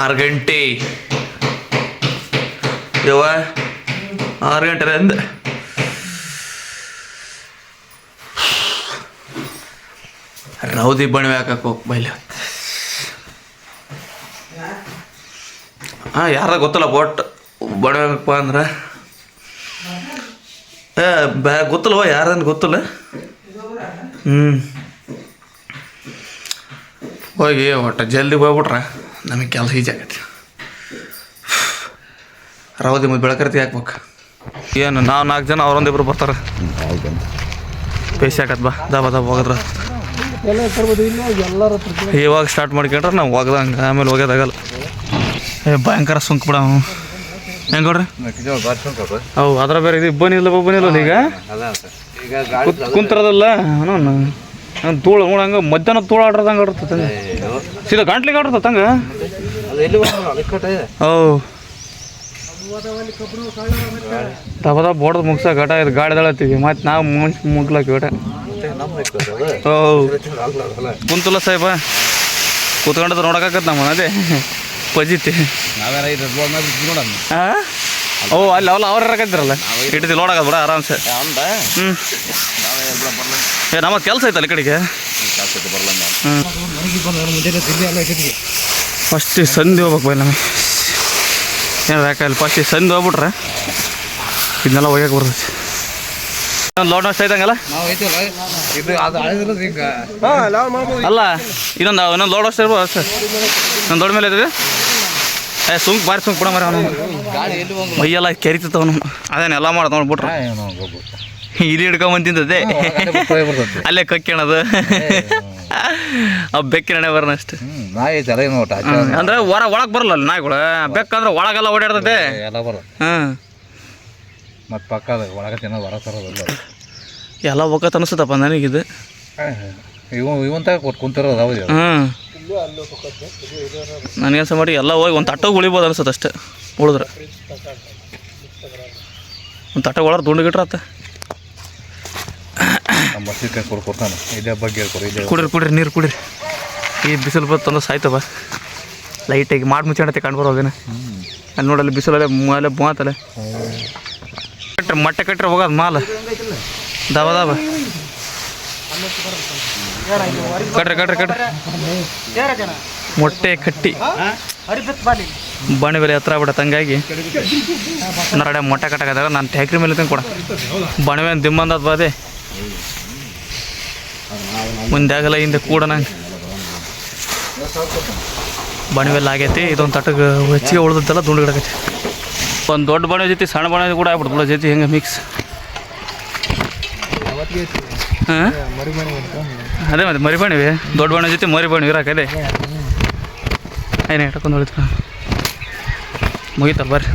ಆರು ಗಂಟೆ. ಯವ್ವ, ಆರು ಗಂಟೆ ಅಂದ್ರೆ ರೌದಿ ಬಣವೆ ಹಾಕಕ್ಕೆ ಹೋಗಿ ಬೈಲ. ಹಾಂ ಯಾರ ಗೊತ್ತಲ್ಲ ಒಟ್ಟು ಬಣವೆ ಹಾಕಪ್ಪ ಅಂದ್ರೆ. ಏ ಬ್ಯಾ ಗೊತ್ತಲ್ವ ಯಾರಂತ ಗೊತ್ತಲ್ಲ? ಹ್ಞೂ ಹೋಗಿ ಒಟ್ಟು ಜಲ್ದಿ ಹೋಗ್ಬಿಟ್ರೆ. ನಮಗೆ ಕೆಲಸ ಈಜಿ ಆಗತ್ತೆ. ರೌದಿ ಮತ್ತು ಬೆಳಕರ್ತಿ ಹಾಕ್ಬೇಕು. ಏನು ನಾವು ನಾಲ್ಕು ಜನ ಅವ್ರೊಂದಿಬ್ರು ಬರ್ತಾರೆ. ಪೇಸಿ ಹಾಕತ್ ಬಾ ದಬ ದಬ ಹೋಗದ್ರ. ಇವಾಗ ಸ್ಟಾರ್ಟ್ ಮಾಡ್ಕೊಂಡ್ರೆ ನಾವು ಹೋಗ್ದಂಗೆ ಆಮೇಲೆ ಹೋಗೋದಾಗಲ್ಲ ಏ ಭಯಂಕರ ಸುಂಕ್ ಬಿಡ ಹೆಂಗೆ ನೋಡ್ರಿ? ಅವು ಅದ್ರ ಬೇರೆ ಇದು ಇಬ್ಬನಿ ಇಲ್ಲ ಒಬ್ಬನಿ ಇಲ್ಲ ಈಗ? ಕುತ್ ಕುಂತಿರೋದಲ್ಲ? ಧೂಳು ನೋಡಂಗ ಮಧ್ಯಾಹ್ನ ಧೂಳು ಆಡ್ರದಂಗೆ ಆಡ್ತದೆ. ಸೀದಾ ಗಂಟ್ಲಿ ಕಾಡ್ರದ ತಂಗ. ಓ. ತಬದ ಬೋಡ್ದು ಮುಗ್ಸ ಘಟ ಇದು ಗಾಡಿ ಮತ್ತೆ ಮತ್ತು ನಾವು ಮುಂಚೆ ಮುಟ್ಲಕ್ಕೆ ಘಟ. ಓ. ಕುಂತಲ್ಲ ಸಾಹೇಬ. ಕೂತ್ಕೊಂಡದ ನೋಡಕ್ಕಾಗತ್ತೆ ನಮ್ಮ ಅದೇ. ಪಜಿತಿ? ಓ ಅಲ್ಲಿ ಅವಲ್ಲ ಅವ್ರು ಇರಕತ್ತಿರಲ್ಲ ಇಟ್ಟಿದ್ದು ನೋಡಕ್ಕ ಬಿಡ ಆರಾಮ್ಸೆ. ಹ್ಞೂ ಏ ನಮ್ಮ ಕೆಲಸ ಐತಲ್ಲ ಈ ಕಡೆಗೆ? ಹ್ಞೂ ಫಸ್ಟ್ ಸಂಧಿ ಹೋಗ್ಬೇಕು ಬೈ ನಮಗೆ. ಏನು ಅಲ್ಲಿ ಫಸ್ಟ್ ಸಂಧಿ ಹೋಗ್ಬಿಟ್ರೆ ಇದನ್ನೆಲ್ಲ ಒಯ್ಯಕ್ಕೆ ಬರ್ತೈತಿ ಲೋಡ್ ಅಷ್ಟು ಐತಂಗಲ್ಲ? ಅಲ್ಲ ಇನ್ನೊಂದು ಇನ್ನೊಂದು ಲೋಡ್ ಅಷ್ಟು ಇರ್ಬೋದು ಸರ್ ನನ್ನ ದೊಡ್ಡ ಮೇಲೆ ಐತದೆ ಏ ಸುಂಕ್ ಬಾರಿ ಸುಂಕ್ ಬಿಡ ಮರ ಅವನು. ಮೈಯೆಲ್ಲ ಕೆರಿತವನು ಅವನು. ಅದೇನು ಎಲ್ಲ ಮಾಡ್ದ ನೋಡ್ಬಿಟ್ರೆ ಇಲ್ಲಿ ಹಿಡ್ಕೊಂಬಂದು ತಿಂತದೆ ಅಲ್ಲೇ ಕಕ್ಕಿಣದು ಅವ್ ಬೆಕ್ಕಿನ ಬರೋಣ ಅಷ್ಟೇ. ನಾಯಿ ತಲೆ ನೋಟ ಅಂದ್ರೆ ಹೊರ ಒಳಗೆ ಬರಲ್ಲ ನಾಯಿಗಳು. ಬೆಕ್ಕಂದ್ರೆ ಒಳಗೆಲ್ಲ ಓಡಾಡ್ತದೆ ಎಲ್ಲ ಬರ ಹಾಂ ಮತ್ತು ಪಕ್ಕದ ಒಳಗೆ ತಿನ್ನೋ ಹೊರ ತರೋದಲ್ಲ ಎಲ್ಲ. ಒಕ್ಕತ್ ಅನಿಸುತ್ತಪ್ಪ ನನಗಿದು. ಇವ ಇವಂತ ಕೊಟ್ಟು ಕುಂತಿರೋದು ಹೌದು ಹ್ಞೂ ನನಗನ್ಸ ಮಾಡಿ ಎಲ್ಲ ಹೋಗಿ ಒಂದು ತಟ್ಟಗೆ ಉಳಿಬೋದು ಅನ್ಸುತ್ತೆ ಅಷ್ಟೇ ಉಳಿದ್ರೆ. ಒಂದು ತಟ್ಟೆ ಒಳಗೆ ದುಂಡುಗಿಟ್ರತ್ತ ನಮ್ಮ ಬಸ್ಸಿಗೆ ಕೊಡು ಕೊಡ್ತಾನೆ. ಇದೇ ಬಗ್ಗೆ ಹೇಳ್ಕೊಡು ಇದೇ ಕುಡಿರಿ ಕುಡಿರಿ ನೀರು ಕುಡಿರಿ. ಈ ಬಿಸಿಲು ಬತ್ತು ತಂದು ಸಾಯ್ತವ ಲೈಟಾಗಿ ಮಾಡಿ ಮುಚ್ಚಾಡತ್ತೆ ಕಂಡು ಬರೋದೇನೆ ಅಲ್ಲಿ ನೋಡಲ್ಲಿ ಬಿಸಿಲಲ್ಲೇ ಮೇಲೆ ಮೂವತ್ತಲೆ ಕಟ್ರಿ ಮೊಟ್ಟೆ ಕಟ್ರಿ ಹೋಗೋದು ಮಾಲ. ದವ ದವ ಕಟ್ರಿ ಕಟ್ರಿ ಕಟ್ರಿ. ಮೊಟ್ಟೆ ಕಟ್ಟಿ. ಬಣ್ಣ ಬೆಲೆ ಹತ್ರ ಬಿಡತ್ತೆ ಹಂಗಾಗಿ. ನರಡೆ ಮೊಟ್ಟೆ ಕಟ್ಟಕತ್ತಾಗ ನಾನು ಟ್ಯಾಕ್ರಿ ಮೇಲೆ ತಂದು ಕೊಡ. ಬಣವೆ ದಿಮ್ಮಂದದ ಬಾದೆ. ಮುಂದೆ ಆಗಲ್ಲ ಹಿಂದೆ ಕೂಡ ನಂಗೆ ಬಣವೆಲ್ಲ ಆಗೈತಿ, ಇದೊಂದು ತಟಗೆ ಹೆಚ್ಚಿಗೆ ಉಳ್ದದ್ದೆಲ್ಲ ದುಂಡು ಗಿಡಕೈತಿ ಒಂದು ದೊಡ್ಡ ಬಣವೆ ಜೊತೆ ಸಣ್ಣ ಬಣವೆ ಕೂಡ ಆಗ್ಬಿಡ್ತು, ಬಿಡ, ಜೊತೆ ಹೆಂಗೆ ಮಿಕ್ಸ್ ಹಾಂ? ಅದೇ ಮತ್ತೆ ಮರಿ ಬಣಿವೆ ದೊಡ್ಡ ಬಣ್ಣ ಜೊತೆ ಮರಿ ಇರಾಕದೆ ಇರಾಕ ಅದೇ. ಏನೇ ಇಟ್ಕೊಂಡು ಹೊಳಿತು ಮುಗಿತಲ್ಲ, ಬರ್ರಿ.